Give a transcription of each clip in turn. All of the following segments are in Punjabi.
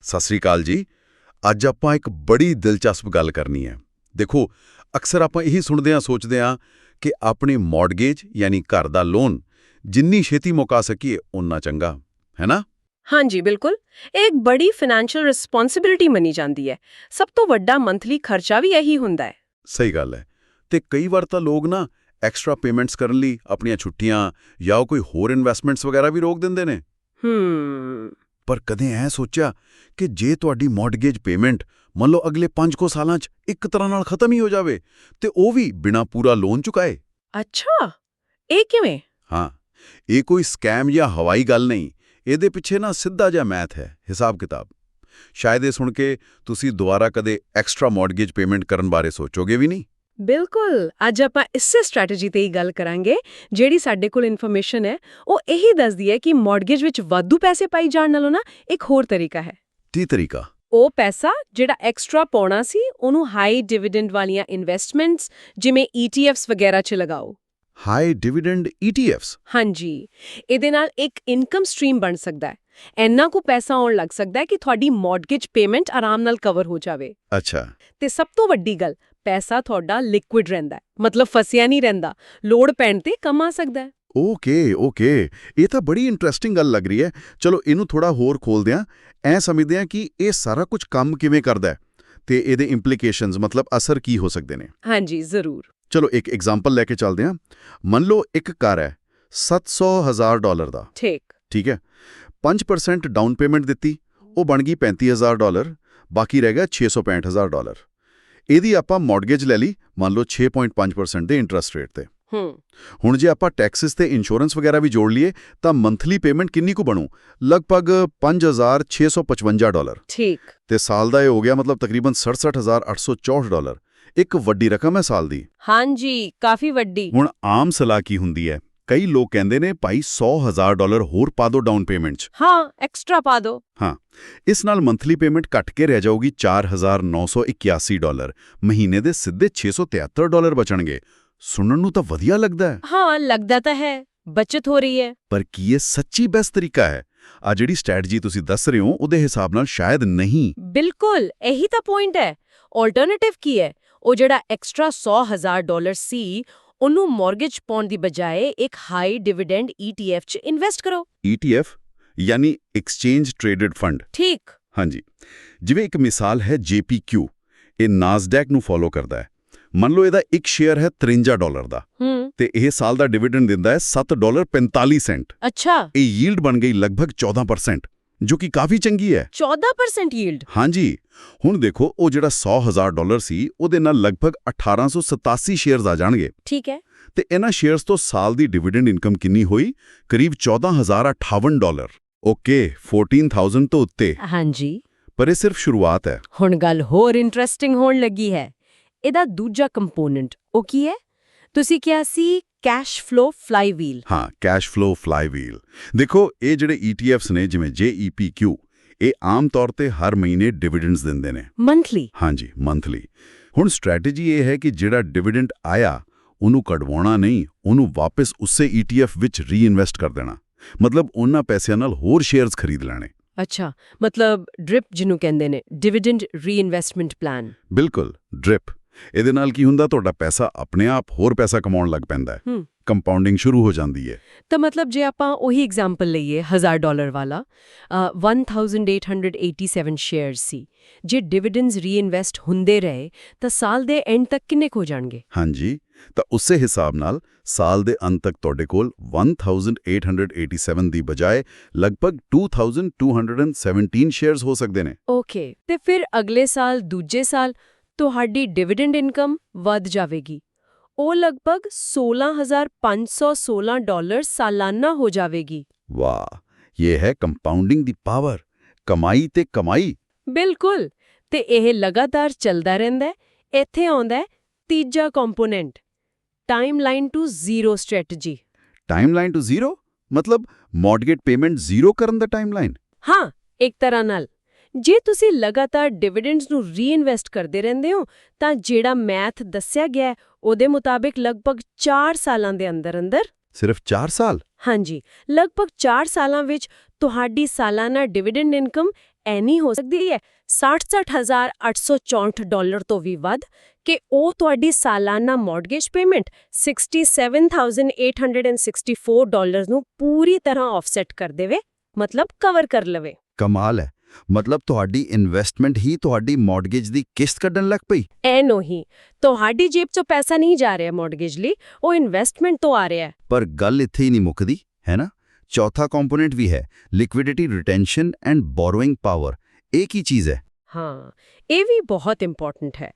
ਸਤਿ ਸ੍ਰੀ ਅਕਾਲ ਜੀ। ਅੱਜ ਆਪਾਂ ਇੱਕ ਬੜੀ ਦਿਲਚਸਪ ਗੱਲ ਕਰਨੀ ਹੈ। ਦੇਖੋ ਅਕਸਰ ਆਪਾਂ ਇਹੀ ਸੁਣਦੇ ਹਾਂ ਸੋਚਦੇ ਹਾਂ ਕਿ ਆਪਣੀ ਮੌਰਗੇਜ ਯਾਨੀ ਘਰ ਦਾ ਲੋਨ ਜਿੰਨੀ ਛੇਤੀ ਮੁਕਾ ਸਕੀਏ ਉਨਾ ਚੰਗਾ। ਹੈ ਨਾ? ਹਾਂਜੀ ਬਿਲਕੁਲ। ਇਹ ਇੱਕ ਬੜੀ ਫਾਈਨੈਂਸ਼ੀਅਲ ਰਿਸਪੌਂਸਿਬਿਲਿਟੀ ਮੰਨੀ ਜਾਂਦੀ ਹੈ। ਸਭ ਤੋਂ ਵੱਡਾ ਮੰਥਲੀ ਖਰਚਾ ਵੀ ਇਹੀ ਹੁੰਦਾ ਹੈ। ਸਹੀ ਗੱਲ ਹੈ। ਤੇ ਕਈ ਵਾਰ ਤਾਂ ਲੋਕ ਨਾ ਐਕਸਟਰਾ ਪੇਮੈਂਟਸ ਕਰਨ ਲਈ ਆਪਣੀਆਂ ਛੁੱਟੀਆਂ ਜਾਂ ਕੋਈ ਹੋਰ ਇਨਵੈਸਟਮੈਂਟਸ ਵਗੈਰਾ ਵੀ ਰੋਕ ਦਿੰਦੇ ਨੇ। ਹੂੰ। ਪਰ ਕਦੇ ਐ ਸੋਚਿਆ ਕਿ ਜੇ ਤੁਹਾਡੀ ਮੌਰਗੇਜ ਪੇਮੈਂਟ ਮੰਨ ਲਓ ਅਗਲੇ 5 ਕੋ ਸਾਲਾਂ 'ਚ ਇੱਕ ਤਰ੍ਹਾਂ ਨਾਲ ਖਤਮ ਹੀ ਹੋ ਜਾਵੇ ਤੇ ਉਹ ਵੀ ਬਿਨਾ ਪੂਰਾ ਲੋਨ ਚੁਕਾਏ। ਅੱਛਾ! ਇਹ ਕਿਵੇਂ? ਹਾਂ ਇਹ ਕੋਈ ਸਕੈਮ ਜਾਂ ਹਵਾਈ ਗੱਲ ਨਹੀਂ ਇਹਦੇ ਪਿੱਛੇ ਨਾ ਸਿੱਧਾ ਜਿਹਾ ਮੈਥ ਹੈ ਹਿਸਾਬ ਕਿਤਾਬ। ਸ਼ਾਇਦ ਇਹ ਸੁਣ ਕੇ ਤੁਸੀਂ ਦੁਬਾਰਾ ਕਦੇ ਐਕਸਟਰਾ ਮੌਰਗੇਜ ਪੇਮੈਂਟ ਕਰਨ ਬਾਰੇ ਸੋਚੋਗੇ ਵੀ ਨਹੀਂ? ਬਿਲਕੁਲ। ਅੱਜ ਆਪਾਂ ਇਸੇ ਸਟ੍ਰੈਟਜੀ ਤੇ ਹੀ ਗੱਲ ਕਰਾਂਗੇ ਜਿਹੜੀ ਸਾਡੇ ਕੋਲ ਇਨਫੋਰਮੇਸ਼ਨ ਹੈ ਉਹ ਇਹੀ ਦੱਸਦੀ ਹੈ ਕਿ ਮਾਰਗੇਜ ਵਿੱਚ ਵਾਧੂ ਪੈਸੇ ਪਾਈ ਜਾਣ ਨਾਲੋਂ ਨਾ ਇੱਕ ਹੋਰ ਤਰੀਕਾ ਹੈ। ਕੀ ਤਰੀਕਾ? ਉਹ ਪੈਸਾ ਜਿਹੜਾ ਐਕਸਟਰਾ ਪਾਉਣਾ ਸੀ ਉਹਨੂੰ ਹਾਈ ਡਿਵੀਡੈਂਡ ਵਾਲੀਆਂ ਇਨਵੈਸਟਮੈਂਟਸ ਜਿਵੇਂ ETFs ਵਗੈਰਾ 'ਚ ਲਗਾਓ। ਹਾਈ ਡਿਵੀਡੈਂਡ ETFs ਹਾਂਜੀ। ਇਹਦੇ ਨਾਲ ਇੱਕ ਇਨਕਮ ਸਟਰੀਮ ਬਣ ਸਕਦਾ ਹੈ। ਇੰਨਾ ਕੁ ਪੈਸਾ ਆਉਣ ਲੱਗ ਸਕਦਾ ਹੈ ਕਿ ਤੁਹਾਡੀ ਮਾਰਗੇਜ ਪੇਮੈਂਟ ਆਰਾਮ ਨਾਲ ਕਵਰ ਹੋ ਜਾਵੇ। ਅੱਛਾ। ਤੇ ਸਭ ਤੋਂ ਵੱਡੀ ਗੱਲ ਪੈਸਾ ਤੁਹਾਡਾ ਲਿਕੁਇਡ ਰਹਿੰਦਾ ਮਤਲਬ ਫਸਿਆ ਨਹੀਂ ਰਹਿੰਦਾ ਲੋੜ ਪੈਣ ਤੇ ਕੰਮ ਆ ਸਕਦਾ ਹੈ। ਓਕੇ ਓਕੇ ਇਹ ਤਾਂ ਬੜੀ ਇੰਟਰਸਟਿੰਗ ਗੱਲ ਲੱਗ ਰਹੀ ਹੈ। ਚਲੋ ਇਹਨੂੰ ਥੋੜਾ ਹੋਰ ਖੋਲਦੇ ਹਾਂ। ਐ ਸਮਝਦੇ ਹਾਂ ਕਿ ਇਹ ਸਾਰਾ ਕੁਝ ਕੰਮ ਕਿਵੇਂ ਕਰਦਾ ਹੈ ਤੇ ਇਹਦੇ ਇੰਪਲੀਕੇਸ਼ਨਸ ਮਤਲਬ ਅਸਰ ਕੀ ਹੋ ਸਕਦੇ ਨੇ। ਹਾਂਜੀ ਜ਼ਰੂਰ। ਚਲੋ ਇੱਕ ਐਗਜ਼ਾਮਪਲ ਲੈ ਕੇ ਚੱਲਦੇ ਹਾਂ। ਮੰਨ ਲਓ ਇੱਕ ਕਾਰ ਹੈ 700 ਹਜ਼ਾਰ ਡਾਲਰ ਦਾ। ਠੀਕ। ਠੀਕ ਹੈ। 5% ਡਾਊਨ ਪੇਮੈਂਟ ਦਿੱਤੀ ਉਹ ਬਣ ਗਈ 35000 ਡਾਲਰ ਬਾਕੀ ਰਹਿ ਗਿਆ 665000 ਡਾਲਰ। ਇਹਦੀ ਆਪਾਂ ਮਾਰਗੇਜ ਲੈ ਲਈ ਮੰਨ ਲਓ 6.5% ਦੇ ਇੰਟਰਸਟ ਰੇਟ ਤੇ। ਹੂੰ। ਹੁਣ ਜੇ ਆਪਾਂ ਟੈਕਸਸ ਤੇ ਇੰਸ਼ੋਰੈਂਸ ਵਗੈਰਾ ਵੀ ਜੋੜ ਲਈਏ ਤਾਂ ਮੰਥਲੀ ਪੇਮੈਂਟ ਕਿੰਨੀ ਕੁ ਬਣੂ? ਲਗਭਗ 5655 ਡਾਲਰ। ਠੀਕ। ਤੇ ਸਾਲ ਦਾ ਇਹ ਹੋ ਗਿਆ ਮਤਲਬ ਤਕਰੀਬਨ 67864 ਡਾਲਰ। ਇੱਕ ਵੱਡੀ ਰਕਮ ਹੈ ਸਾਲ ਦੀ। ਹਾਂਜੀ ਕਾਫੀ ਵੱਡੀ। ਹੁਣ ਆਮ ਸਲਾਹ ਕੀ ਹੁੰਦੀ ਹੈ? ਕਈ ਲੋਕ ਕਹਿੰਦੇ ਨੇ ਭਾਈ 100000 ਡਾਲਰ ਹੋਰ ਪਾ ਦਿਓ ਡਾਊਨ ਪੇਮੈਂਟ 'ਚ। ਹਾਂ ਐਕਸਟਰਾ ਪਾ ਦਿਓ ਹਾਂ ਇਸ ਨਾਲ ਮੰਥਲੀ ਪੇਮੈਂਟ ਘਟ ਕੇ ਰਹਿ ਜਾਊਗੀ 4981 ਡਾਲਰ। ਮਹੀਨੇ ਦੇ ਸਿੱਧੇ 673 ਡਾਲਰ ਬਚਣਗੇ। ਸੁਣਨ ਨੂੰ ਤਾਂ ਵਧੀਆ ਲੱਗਦਾ ਹੈ। ਹਾਂ ਲੱਗਦਾ ਤਾਂ ਹੈ। ਬਚਤ ਹੋ ਰਹੀ ਹੈ। ਪਰ ਕੀ ਇਹ ਸੱਚੀ ਬੈਸਟ ਤਰੀਕਾ ਹੈ? ਆ ਜਿਹੜੀ ਸਟ੍ਰੈਟਜੀ ਤੁਸੀਂ ਦੱਸ ਰਹੇ ਹੋ ਉਹਦੇ ਹਿਸਾਬ ਨਾਲ ਸ਼ਾਇਦ ਨਹੀਂ। ਬਿਲਕੁਲ ਇਹੀ ਤਾਂ ਪੁਆਇੰਟ ਹੈ। ਆਲਟਰਨੇਟਿਵ ਕੀ ਹੈ? ਉਹ ਜਿਹੜਾ ਐਕਸਟਰਾ 100000 ਡਾਲਰ ਸੀ ਉਹਨੂੰ ਮਾਰਗੇਜ ਪਾਉਣ ਦੀ ਬਜਾਏ ਇੱਕ ਹਾਈ ਡਿਵੀਡੈਂਡ ETF 'ਚ ਇਨਵੈਸਟ ਕਰੋ। ETF ਯਾਨੀ ਐਕਸਚੇਂਜ ਟ੍ਰੇਡਡ ਫੰਡ ਠੀਕ। ਹਾਂਜੀ। ਜਿਵੇਂ ਇੱਕ ਮਿਸਾਲ ਹੈ JPQ ਇਹ ਨਾਸਡੈਕ ਨੂੰ ਫੋਲੋ ਕਰਦਾ ਹੈ। ਮੰਨ ਲਓ ਇਹਦਾ ਇੱਕ ਸ਼ੇਅਰ ਹੈ 53 ਡਾਲਰ ਦਾ। ਤੇ ਇਹ ਸਾਲ ਦਾ ਡਿਵੀਡੈਂਡ ਦਿੰਦਾ ਹੈ 7 ਡਾਲਰ 45 ਸੈਂਟ। ਅੱਛਾ। ਇਹ ਯੀਲਡ ਬਣ ਗਈ ਲਗਭਗ 14% ਜੋ ਕਿ ਕਾਫੀ ਚੰਗੀ ਹੈ। 14% ਯੀਲਡ ਹਾਂਜੀ। ਹੁਣ ਦੇਖੋ ਉਹ ਜਿਹੜਾ 100000 ਡਾਲਰ ਸੀ ਉਹਦੇ ਨਾਲ ਲਗਭਗ 1887 ਸ਼ੇਅਰਸ ਆ ਜਾਣਗੇ। ਠੀਕ ਹੈ। ਤੇ ਇਹਨਾਂ ਸ਼ੇਅਰਸ ਤੋਂ ਸਾਲ ਦੀ ਡਿਵੀਡੈਂਡ ਇਨਕਮ ਕਿੰਨੀ ਹੋਈ? ਕਰੀਬ 14058 ਡਾਲਰ। ਓਕੇ 14000 ਤੋਂ ਉੱਤੇ। ਹਾਂਜੀ। ਪਰ ਇਹ ਸਿਰਫ ਸ਼ੁਰੂਆਤ ਹੈ। ਹੁਣ ਗੱਲ ਹੋਰ ਇੰਟਰਸਟਿੰਗ ਹੋਣ ਲੱਗੀ ਹੈ। ਇਹਦਾ ਦੂਜਾ ਕੰਪੋਨੈਂਟ ਉਹ ਕੀ ਹੈ? ਤੁਸੀਂ ਕਿਹਾ ਸੀ ਕੈਸ਼ ਫਲੋ ਫਲਾਈਵੀਲ ਹਾਂ ਕੈਸ਼ ਫਲੋ ਫਲਾਈਵੀਲ ਦੇਖੋ ਇਹ ਜਿਹੜੇ ETFs ਨੇ ਜਿਵੇਂ JEPQ ਇਹ ਆਮ ਤੌਰ ਤੇ ਹਰ ਮਹੀਨੇ ਡਿਵੀਡੈਂਡਸ ਦਿੰਦੇ ਨੇ। ਮੰਥਲੀ ਹਾਂਜੀ ਮੰਥਲੀ ਹੁਣ ਸਟ੍ਰੈਟੇਜੀ ਇਹ ਹੈ ਕਿ ਜਿਹੜਾ ਡਿਵੀਡੈਂਡ ਆਇਆ ਉਹਨੂੰ ਕਢਵਾਉਣਾ ਨਹੀਂ ਉਹਨੂੰ ਵਾਪਸ ਉਸੇ ETF ਵਿੱਚ ਰੀਇਨਵੈਸਟ ਕਰ ਦੇਣਾ। ਮਤਲਬ ਉਹਨਾਂ ਪੈਸਿਆਂ ਨਾਲ ਹੋਰ ਸ਼ੇਅਰਸ ਖਰੀਦ ਲੈਣੇ। ਅੱਛਾ ਮਤਲਬ ਡ੍ਰਿਪ ਜਿਹਨੂੰ ਕਹਿੰਦੇ ਨੇ ਡਿਵੀਡੈਂਡ ਰੀਇਨਵੈਸਟਮੈਂਟ ਪਲਾਨ ਬਿਲਕੁਲ ਡ੍ਰਿਪ ਇਹਦੇ ਨਾਲ ਕੀ ਹੁੰਦਾ ਤੁਹਾਡਾ ਪੈਸਾ ਆਪਣੇ ਆਪ ਹੋਰ ਪੈਸਾ ਕਮਾਉਣ ਲੱਗ ਪੈਂਦਾ ਹੈ। ਕੰਪਾਊਂਡਿੰਗ ਸ਼ੁਰੂ ਹੋ ਜਾਂਦੀ ਹੈ। ਤਾਂ ਮਤਲਬ ਜੇ ਆਪਾਂ ਉਹੀ ਐਗਜ਼ਾਮਪਲ ਲਈਏ 1000 ਡਾਲਰ ਵਾਲਾ ਅ, 1887 ਸ਼ੇਅਰਸ ਸੀ। ਜੇ ਡਿਵੀਡੈਂਡਸ ਰੀਇਨਵੈਸਟ ਹੁੰਦੇ ਰਹੇ ਤਾਂ ਸਾਲ ਦੇ ਐਂਡ ਤੱਕ ਕਿੰਨੇ ਹੋ ਜਾਣਗੇ? ਹਾਂਜੀ ਤਾਂ ਉਸੇ ਹਿਸਾਬ ਨਾਲ ਸਾਲ ਦੇ ਅੰਤ ਤੱਕ ਤੁਹਾਡੇ ਕੋਲ 1887 ਦੀ ਬਜਾਏ ਲਗਭਗ 2217 ਸ਼ੇਅਰਸ ਹੋ ਸਕਦੇ ਨੇ। ਓਕੇ ਤੇ ਫਿਰ ਅਗਲੇ ਸਾਲ ਦੂਜੇ ਸਾਲ ਤੁਹਾਡੀ ਡਿਵੀਡੈਂਡ ਇਨਕਮ ਵੱਧ ਜਾਵੇਗੀ। ਉਹ ਲਗਭਗ 16516 ਡਾਲਰ ਸਾਲਾਨਾ ਹੋ ਜਾਵੇਗੀ। ਵਾਹ ਇਹ ਹੈ ਕੰਪਾਊਂਡਿੰਗ ਦੀ ਪਾਵਰ। ਕਮਾਈ ਤੇ ਕਮਾਈ। ਬਿਲਕੁਲ! ਤੇ ਇਹ ਲਗਾਤਾਰ ਚੱਲਦਾ ਰਹਿੰਦਾ ਹੈ। ਇੱਥੇ ਆਉਂਦਾ ਤੀਜਾ component. Timeline to zero strategy. Timeline to zero? ਮਤਲਬ ਮਾਰਗੇਜ ਪੇਮੈਂਟ ਜ਼ੀਰੋ ਕਰਨ ਦਾ ਟਾਈਮਲਾਈਨ? ਹਾਂ ਇੱਕ ਤਰ੍ਹਾਂ ਨਾਲ। ਜੇ ਤੁਸੀਂ ਲਗਾਤਾਰ ਡਿਵੀਡੈਂਡਸ ਨੂੰ ਰੀਇਨਵੈਸਟ ਕਰਦੇ ਰਹਿੰਦੇ ਹੋ ਤਾਂ ਜਿਹੜਾ ਮੈਥ ਦੱਸਿਆ ਗਿਆ ਉਹਦੇ ਮੁਤਾਬਿਕ ਲਗਭਗ 4 ਸਾਲਾਂ ਦੇ ਅੰਦਰ ਅੰਦਰ ਸਿਰਫ 4 ਸਾਲ? ਹਾਂਜੀ ਲਗਭਗ 4 ਸਾਲਾਂ ਵਿੱਚ ਤੁਹਾਡੀ ਸਾਲਾਨਾ ਡਿਵੀਡੈਂਡ ਇਨਕਮ ਐਨੀ ਹੋ ਸਕਦੀ ਹੈ 66864 ਡਾਲਰ ਤੋਂ ਵੀ ਵੱਧ ਕਿ ਉਹ ਤੁਹਾਡੀ ਸਾਲਾਨਾ ਮਾਰਗੇਜ ਪੇਮੈਂਟ 67864 ਡਾਲਰ ਨੂੰ ਪੂਰੀ ਤਰ੍ਹਾਂ ਆਫਸੈਟ ਕਰ ਦੇਵੇ ਮਤਲਬ ਕਵਰ ਕਰ ਲਵੇ। ਕਮਾਲ ਹੈ। ਮਤਲਬ ਤੁਹਾਡੀ ਇਨਵੈਸਟਮੈਂਟ ਹੀ ਤੁਹਾਡੀ ਮਾਰਗੇਜ ਦੀ ਕਿਸ਼ਤ ਕੱਢਣ ਲੱਗ ਪਈ? ਐਨੋ ਹੀ ਤੁਹਾਡੀ ਜੇਬ 'ਚੋਂ ਪੈਸਾ ਨਹੀਂ ਜਾ ਰਿਹਾ ਮਾਰਗੇਜ ਲਈ ਉਹ ਇਨਵੈਸਟਮੈਂਟ ਤੋਂ ਆ ਰਿਹਾ ਪਰ ਗੱਲ ਇੱਥੇ ਹੀ ਨਹੀਂ ਮੁੱਕਦੀ ਹੈ ਨਾ? ਚੌਥਾ ਕੰਪੋਨੈਂਟ ਵੀ ਹੈ liquidity retention and borrowing power ਇਹ ਕੀ ਚੀਜ਼ ਹੈ? ਹਾਂ, ਇਹ ਵੀ ਬਹੁਤ ਇੰਪੋਰਟੈਂਟ ਹੈ।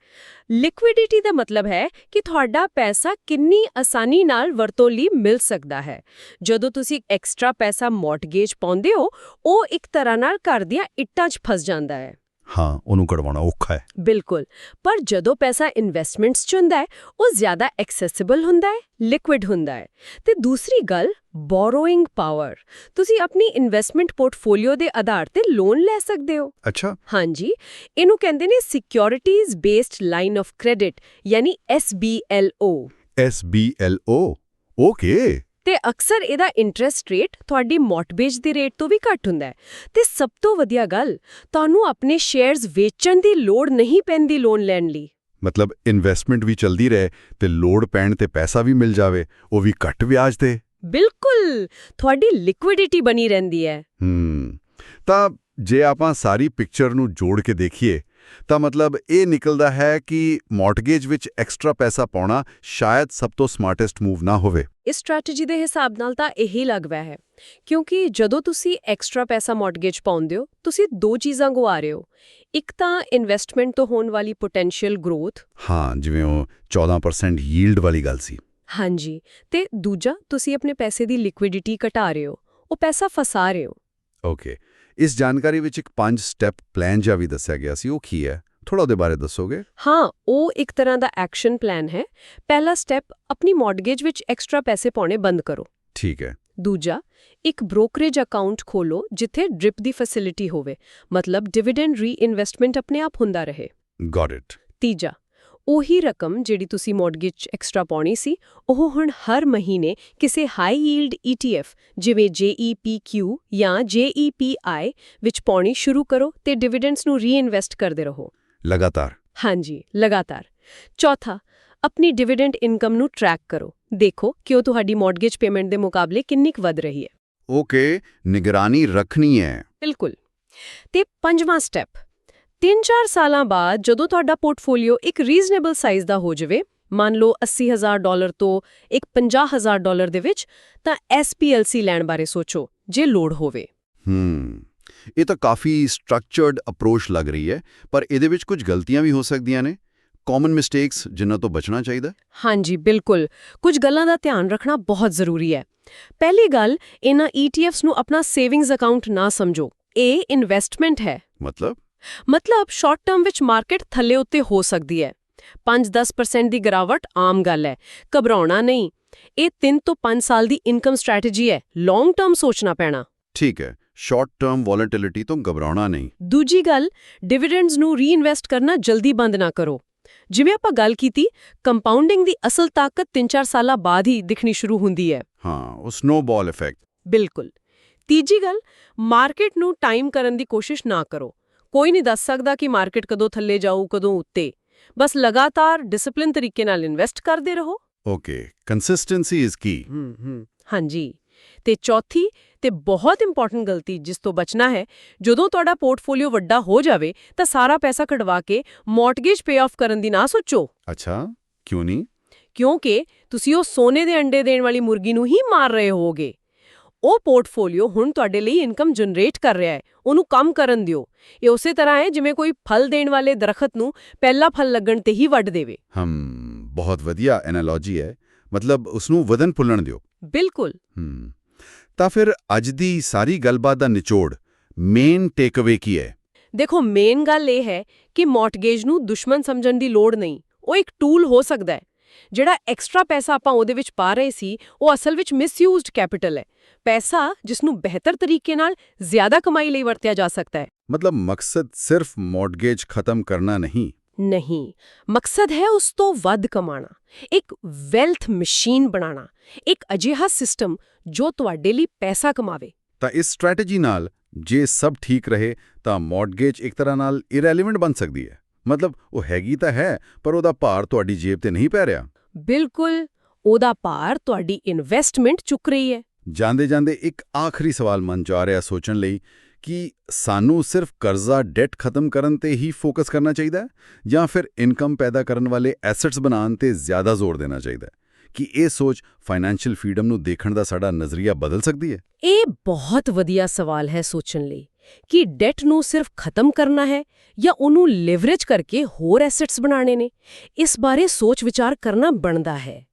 ਲਿਕੁਇਡਿਟੀ ਦਾ ਮਤਲਬ ਹੈ ਕਿ ਤੁਹਾਡਾ ਪੈਸਾ ਕਿੰਨੀ ਆਸਾਨੀ ਨਾਲ ਵਰਤੋਂ ਲਈ ਮਿਲ ਸਕਦਾ ਹੈ। ਜਦੋਂ ਤੁਸੀਂ ਐਕਸਟਰਾ ਪੈਸਾ ਮਾਰਟਗੇਜ ਪਾਉਂਦੇ ਹੋ, ਉਹ ਇੱਕ ਤਰ੍ਹਾਂ ਨਾਲ ਘਰ ਦੀਆਂ ਇੱਟਾਂ 'ਚ ਫਸ ਜਾਂਦਾ ਹੈ। ਹਾਂ ਉਹਨੂੰ ਕਢਵਾਉਣਾ ਔਖਾ ਹੈ। ਬਿਲਕੁਲ। ਪਰ ਜਦੋਂ ਪੈਸਾ ਇਨਵੈਸਟਮੈਂਟਸ 'ਚ ਹੁੰਦਾ ਹੈ ਉਹ ਜ਼ਿਆਦਾ ਐਕਸੈਸਿਬਲ ਹੁੰਦਾ ਹੈ ਲਿਕੁਇਡ ਹੁੰਦਾ ਹੈ। ਤੇ ਦੂਸਰੀ ਗੱਲ ਬੋਰੋਇੰਗ ਪਾਵਰ ਤੁਸੀਂ ਆਪਣੀ ਇਨਵੈਸਟਮੈਂਟ ਪੋਰਟਫੋਲੀਓ ਦੇ ਆਧਾਰ ਤੇ ਲੋਨ ਲੈ ਸਕਦੇ ਹੋ। ਅੱਛਾ। ਹਾਂਜੀ। ਇਹਨੂੰ ਕਹਿੰਦੇ ਨੇ securities based line of credit ਯਾਨੀ SBLO SBLO ਓਕੇ ਤੇ ਅਕਸਰ ਇਹਦਾ ਇੰਟਰਸਟ ਰੇਟ ਤੁਹਾਡੀ ਮੌਰਟਗੇਜ ਦੇ ਰੇਟ ਤੋਂ ਵੀ ਘੱਟ ਹੁੰਦਾ ਹੈ। ਤੇ ਸਭ ਤੋਂ ਵਧੀਆ ਗੱਲ ਤੁਹਾਨੂੰ ਆਪਣੇ ਸ਼ੇਅਰਸ ਵੇਚਣ ਦੀ ਲੋੜ ਨਹੀਂ ਪੈਂਦੀ ਲੋਨ ਲੈਣ ਲਈ। ਮਤਲਬ ਇਨਵੈਸਟਮੈਂਟ ਵੀ ਚਲਦੀ ਰਹੇ ਤੇ ਲੋਡ ਪੈਣ ਤੇ ਪੈਸਾ ਵੀ ਮਿਲ ਜਾਵੇ ਉਹ ਵੀ ਘੱਟ ਵਿਆਜ ਤੇ। ਬਿਲਕੁਲ! ਤੁਹਾਡੀ ਲਿਕੁਇਡਿਟੀ ਬਣੀ ਰਹਿੰਦੀ ਹੈ। ਹੂੰ। ਤਾਂ ਜੇ ਆਪਾਂ ਸਾਰੀ ਪਿਕਚਰ ਨੂੰ ਜੋੜ ਕੇ ਦੇਖੀਏ ਤਾਂ ਮਤਲਬ ਇਹ ਨਿਕਲਦਾ ਹੈ ਕਿ ਮਾਰਟਗੇਜ ਵਿੱਚ ਐਕਸਟਰਾ ਪੈਸਾ ਪਾਉਣਾ ਸ਼ਾਇਦ ਸਭ ਤੋਂ ਸਮਾਰਟੈਸਟ ਮੂਵ ਨਾ ਹੋਵੇ। ਇਸ ਸਟ੍ਰੈਟਜੀ ਦੇ ਹਿਸਾਬ ਨਾਲ ਤਾਂ ਇਹੀ ਲੱਗਦਾ ਹੈ ਕਿਉਂਕਿ ਜਦੋਂ ਤੁਸੀਂ ਐਕਸਟਰਾ ਪੈਸਾ ਮਾਰਟਗੇਜ ਪਾਉਂਦੇ ਹੋ ਤੁਸੀਂ ਦੋ ਚੀਜ਼ਾਂ ਗੁਆ ਰਹੇ ਹੋ। ਇੱਕ ਤਾਂ ਇਨਵੈਸਟਮੈਂਟ ਤੋਂ ਹੋਣ ਵਾਲੀ ਪੋਟੈਂਸ਼ੀਅਲ ਗਰੋਥ ਹਾਂ ਜਿਵੇਂ ਉਹ 14% ਯੀਲਡ ਵਾਲੀ ਗੱਲ ਸੀ। ਹਾਂਜੀ ਤੇ ਦੂਜਾ ਤੁਸੀਂ ਆਪਣੇ ਪੈਸੇ ਦੀ ਲਿਕੁਇਡਿਟੀ ਘਟਾ ਰਹੇ ਹੋ ਉਹ ਪੈਸਾ ਫਸਾ ਰਹੇ ਹੋ। ਓਕੇ ਇਸ ਜਾਣਕਾਰੀ ਵਿੱਚ ਇੱਕ 5 ਸਟੈਪ ਪਲਾਨ ਜਿਹਾ ਵੀ ਦੱਸਿਆ ਗਿਆ ਸੀ ਉਹ ਕੀ ਹੈ? ਥੋੜਾ ਉਹਦੇ ਬਾਰੇ ਦੱਸੋਗੇ? ਹਾਂ ਉਹ ਇੱਕ ਤਰ੍ਹਾਂ ਦਾ ਐਕਸ਼ਨ ਪਲਾਨ ਹੈ। ਪਹਿਲਾ ਸਟੈਪ ਆਪਣੀ ਮਾਰਟਗੇਜ ਵਿੱਚ ਐਕਸਟਰਾ ਪੈਸੇ ਪਾਉਣੇ ਬੰਦ ਕਰੋ। ਠੀਕ ਹੈ। ਦੂਜਾ ਇੱਕ ਬ੍ਰੋਕਰੇਜ ਅਕਾਊਂਟ ਖੋਲੋ ਜਿੱਥੇ ਡ੍ਰਿਪ ਦੀ ਫੈਸਿਲਿਟੀ ਹੋਵੇ। ਮਤਲਬ ਡਿਵੀਡੈਂਡ ਰੀਇਨਵੈਸਟਮੈਂਟ ਆਪਣੇ ਆਪ ਹੁੰਦਾ ਰਹੇ। ਗਾਟ ਇਟ ਤੀਜਾ ਉਹੀ ਰਕਮ ਜਿਹੜੀ ਤੁਸੀਂ ਮਾਰਟਗੇਜ ਐਕਸਟਰਾ ਪਾਉਣੀ ਸੀ ਉਹ ਹੁਣ ਹਰ ਮਹੀਨੇ ਕਿਸੇ ਹਾਈ ਯੀਲਡ ETF ਜਿਵੇਂ JEPQ ਜਾਂ JEPI ਵਿੱਚ ਪਾਉਣੀ ਸ਼ੁਰੂ ਕਰੋ ਤੇ ਡਿਵੀਡੈਂਡਸ ਨੂੰ ਰੀਇਨਵੈਸਟ ਕਰਦੇ ਰਹੋ। ਲਗਾਤਾਰ। ਹਾਂਜੀ ਲਗਾਤਾਰ। ਚੌਥਾ ਆਪਣੀ ਡਿਵੀਡੈਂਡ ਇਨਕਮ ਨੂੰ ਟਰੈਕ ਕਰੋ। ਦੇਖੋ ਕਿ ਉਹ ਤੁਹਾਡੀ ਮਾਰਟਗੇਜ ਪੇਮੈਂਟ ਦੇ ਮੁਕਾਬਲੇ ਕਿੰਨੀ ਕੁ ਵਧ ਰਹੀ ਹੈ। ਓਕੇ ਨਿਗਰਾਨੀ ਰੱਖਣੀ ਹੈ। ਬਿਲਕੁਲ। ਤੇ ਪੰਜਵਾਂ ਸਟੈਪ 3-4 ਸਾਲਾਂ ਬਾਅਦ ਜਦੋਂ ਤੁਹਾਡਾ ਪੋਰਟਫੋਲੀਓ ਇੱਕ ਰੀਜ਼ਨੇਬਲ ਸਾਈਜ਼ ਦਾ ਹੋ ਜਾਵੇ ਮੰਨ ਲਓ 80000 ਡਾਲਰ ਤੋਂ ਇੱਕ 50000 ਡਾਲਰ ਦੇ ਵਿੱਚ ਤਾਂ SPLC ਲੈਣ ਬਾਰੇ ਸੋਚੋ ਜੇ ਲੋੜ ਹੋਵੇ। ਹੂੰ ਇਹ ਤਾਂ ਕਾਫੀ ਸਟਰਕਚਰਡ ਅਪਰੋਚ ਲੱਗ ਰਹੀ ਹੈ ਪਰ ਇਹਦੇ ਵਿੱਚ ਕੁਝ ਗਲਤੀਆਂ ਵੀ ਹੋ ਸਕਦੀਆਂ ਨੇ। ਕਾਮਨ ਮਿਸਟੇਕਸ ਜਿਨ੍ਹਾਂ ਤੋਂ ਬਚਣਾ ਚਾਹੀਦਾ ਹਾਂਜੀ ਬਿਲਕੁਲ। ਕੁਝ ਗੱਲਾਂ ਦਾ ਧਿਆਨ ਰੱਖਣਾ ਬਹੁਤ ਜ਼ਰੂਰੀ ਹੈ। ਪਹਿਲੀ ਗੱਲ ਇਹਨਾਂ ETFs ਨੂੰ ਆਪਣਾ ਸੇਵਿੰਗਸ ਅਕਾਊਂਟ ਨਾ ਸਮਝੋ। ਇਹ ਇਨਵੈਸਟਮੈਂਟ ਹੈ। ਮਤਲਬ? ਮਤਲਬ ਸ਼ਾਰਟ ਟਰਮ ਵਿੱਚ ਮਾਰਕੀਟ ਥੱਲੇ ਉੱਤੇ ਹੋ ਸਕਦੀ ਹੈ। 5-10% ਦੀ ਗਿਰਾਵਟ ਆਮ ਗੱਲ ਹੈ। ਘਬਰਾਉਣਾ ਨਹੀਂ। ਇਹ 3 ਤੋਂ 5 ਸਾਲ ਦੀ ਇਨਕਮ ਸਟ੍ਰੈਟਜੀ ਹੈ। ਲੌਂਗ ਟਰਮ ਸੋਚਣਾ ਪੈਣਾ। ਠੀਕ ਹੈ। ਸ਼ਾਰਟ ਟਰਮ ਵੋਲੈਟਿਲਿਟੀ ਤੋਂ ਘਬਰਾਉਣਾ ਨਹੀਂ। ਦੂਜੀ ਗੱਲ ਡਿਵੀਡੈਂਡਸ ਨੂੰ ਰੀਇਨਵੈਸਟ ਕਰਨਾ ਜਲਦੀ ਬੰਦ ਨਾ ਕਰੋ। ਜਿਵੇਂ ਆਪਾਂ ਗੱਲ ਕੀਤੀ ਕੰਪਾਊਂਡਿੰਗ ਦੀ ਅਸਲ ਤਾਕਤ 3-4 ਸਾਲਾਂ ਬਾਅਦ ਹੀ ਦਿਖਣੀ ਸ਼ੁਰੂ ਹੁੰਦੀ ਹੈ। ਹਾਂ ਉਹ ਸਨੋਬਾਲ ਇਫੈਕਟ ਬਿਲਕੁਲ। ਤੀਜੀ ਗੱਲ ਮਾਰਕੀਟ ਨੂੰ ਟਾਈਮ ਕਰਨ ਦੀ ਕੋਸ਼ਿਸ਼ ਨਾ ਕਰੋ। ਕੋਈ ਨਹੀਂ ਦੱਸ ਸਕਦਾ ਕਿ ਮਾਰਕੀਟ ਕਦੋਂ ਥੱਲੇ ਜਾਊ ਕਦੋਂ ਉੱਤੇ। ਬਸ ਲਗਾਤਾਰ ਡਿਸਪਲਿਨ ਤਰੀਕੇ ਨਾਲ ਇਨਵੈਸਟ ਕਰਦੇ ਰਹੋ। ਓਕੇ ਕੰਸਿਸਟੈਂਸੀ ਇਜ਼ ਕੀ ਹੂੰ ਹੂੰ। ਹਾਂਜੀ। ਤੇ ਚੌਥੀ ਤੇ ਬਹੁਤ ਇੰਪੋਰਟੈਂਟ ਗਲਤੀ ਜਿਸ ਤੋਂ ਬਚਣਾ ਹੈ ਜਦੋਂ ਤੁਹਾਡਾ ਪੋਰਟਫੋਲੀਓ ਵੱਡਾ ਹੋ ਜਾਵੇ ਤਾਂ ਸਾਰਾ ਪੈਸਾ ਕਢਵਾ ਕੇ ਮਾਰਟਗੇਜ ਪੇ ਆਫ ਕਰਨ ਦੀ ਨਾ ਸੋਚੋ। ਅੱਛਾ ਕਿਉਂ ਨਹੀਂ? ਕਿਉਂਕਿ ਤੁਸੀਂ ਉਹ ਸੋਨੇ ਦੇ ਅੰਡੇ ਦੇਣ ਵਾਲੀ ਮੁਰਗੀ ਨੂੰ ਹੀ ਮਾਰ ਰਹੇ ਹੋਗੇ ਉਹ ਪੋਰਟਫੋਲੀਓ ਹੁਣ ਤੁਹਾਡੇ ਲਈ ਇਨਕਮ ਜਨਰੇਟ ਕਰ ਰਿਹਾ ਹੈ ਉਹਨੂੰ ਕੰਮ ਕਰਨ ਦਿਓ। ਇਹ ਉਸੇ ਤਰ੍ਹਾਂ ਹੈ ਜਿਵੇਂ ਕੋਈ ਫਲ ਦੇਣ ਵਾਲੇ ਦਰਖਤ ਨੂੰ ਪਹਿਲਾ ਫਲ ਲੱਗਣ ਤੇ ਹੀ ਵੱਢ ਦੇਵੇ। ਹਮ ਬਹੁਤ ਵਧੀਆ ਐਨਾਲੋਜੀ ਹੈ। ਮਤਲਬ ਉਸ ਨੂੰ ਵਧਨ ਫੁੱਲਣ ਦਿਓ। ਬਿਲਕੁਲ। ਹਮ ਤਾਂ ਫਿਰ ਅੱਜ ਦੀ ਸਾਰੀ ਗੱਲਬਾਤ ਦਾ ਨਿਚੋੜ ਮੇਨ ਟੇਕਅਵੇ ਕੀ ਹੈ? ਦੇਖੋ ਮੇਨ ਗੱਲ ਇਹ ਹੈ ਕਿ ਮਾਰਟਗੇਜ ਨੂੰ ਦੁਸ਼ਮਣ ਸਮਝਣ ਦੀ ਲੋੜ ਨਹੀਂ। ਉਹ ਇੱਕ ਟੂਲ ਹੋ ਸਕਦਾ ਹੈ। ਜਿਹੜਾ ਐਕਸਟਰਾ ਪੈਸਾ ਆਪਾਂ ਉਹਦੇ ਵਿੱਚ ਪਾ ਰਹੇ ਸੀ ਉਹ ਅਸਲ ਵਿੱਚ ਮਿਸਯੂਜ਼ਡ ਕੈਪੀਟਲ ਹੈ। ਪੈਸਾ ਜਿਸ ਨੂੰ ਬਿਹਤਰ ਤਰੀਕੇ ਨਾਲ ਜ਼ਿਆਦਾ ਕਮਾਈ ਲਈ ਵਰਤਿਆ ਜਾ ਸਕਦਾ ਹੈ। ਮਤਲਬ ਮਕਸਦ ਸਿਰਫ ਮੌਰਟਗੇਜ ਖਤਮ ਕਰਨਾ ਨਹੀਂ। ਨਹੀਂ ਮਕਸਦ ਹੈ ਉਸ ਤੋਂ ਵੱਧ ਕਮਾਣਾ ਇੱਕ ਵੈਲਥ ਮਸ਼ੀਨ ਬਣਾਉਣਾ। ਇੱਕ ਅਜਿਹਾ ਸਿਸਟਮ ਜੋ ਤੁਹਾਡੇ ਲਈ ਪੈਸਾ ਕਮਾਵੇ। ਤਾਂ ਇਸ ਸਟ੍ਰੈਟੇਜੀ ਨਾਲ ਜੇ ਸਭ ਠੀਕ ਰਹੇ ਤਾਂ ਮਾਰਟਗੇਜ ਇੱਕ ਤਰ੍ਹਾਂ ਨਾਲ ਇਰੈਲੇਵੈਂਟ ਬਣ ਸਕਦੀ ਹੈ। ਮਤਲਬ ਉਹ ਹੈਗੀ ਤਾਂ ਹੈ ਪਰ ਉਹਦਾ ਭਾਰ ਤੁਹਾਡੀ ਜੇਬ ਤੇ ਨਹੀਂ ਪੈ ਰਿਹਾ। ਬਿਲਕੁਲ ਉਹਦਾ ਭਾਰ ਤੁਹਾਡੀ ਇਨਵੈਸਟਮੈਂਟ ਚੁੱਕ ਰਹੀ ਹੈ। ਜਾਂਦੇ ਜਾਂਦੇ ਇੱਕ ਆਖਰੀ ਸਵਾਲ ਮਨ ਚ ਆ ਰਿਹਾ ਸੋਚਣ ਲਈ ਕਿ ਸਾਨੂੰ ਸਿਰਫ ਕਰਜ਼ਾ ਡੈਟ ਖਤਮ ਕਰਨ ਤੇ ਹੀ ਫੋਕਸ ਕਰਨਾ ਚਾਹੀਦਾ ਹੈ ਜਾਂ ਫਿਰ ਇਨਕਮ ਪੈਦਾ ਕਰਨ ਵਾਲੇ ਐਸੈਟਸ ਬਣਾਉਣ ਤੇ ਜ਼ਿਆਦਾ ਜ਼ੋਰ ਦੇਣਾ ਚਾਹੀਦਾ ਹੈ? ਕਿ ਇਹ ਸੋਚ ਫਾਈਨੈਂਸ਼ੀਅਲ ਫਰੀडम ਨੂੰ ਦੇਖਣ ਦਾ ਸਾਡਾ ਨਜ਼ਰੀਆ ਬਦਲ ਸਕਦੀ ਹੈ? ਇਹ ਬਹੁਤ ਵਧੀਆ ਸਵਾਲ ਹੈ ਸੋਚਣ ਲਈ ਕਿ ਡੈਟ ਨੂੰ ਸਿਰਫ ਖਤਮ ਕਰਨਾ ਹੈ ਜਾਂ ਉਹਨੂੰ ਲਿਵਰੇਜ ਕਰਕੇ ਹੋਰ ਐਸੈਟਸ ਬਣਾਉਣੇ ਨੇ। ਇਸ ਬਾਰੇ ਸੋਚ ਵਿਚਾਰ ਕਰਨਾ ਬਣਦਾ ਹੈ।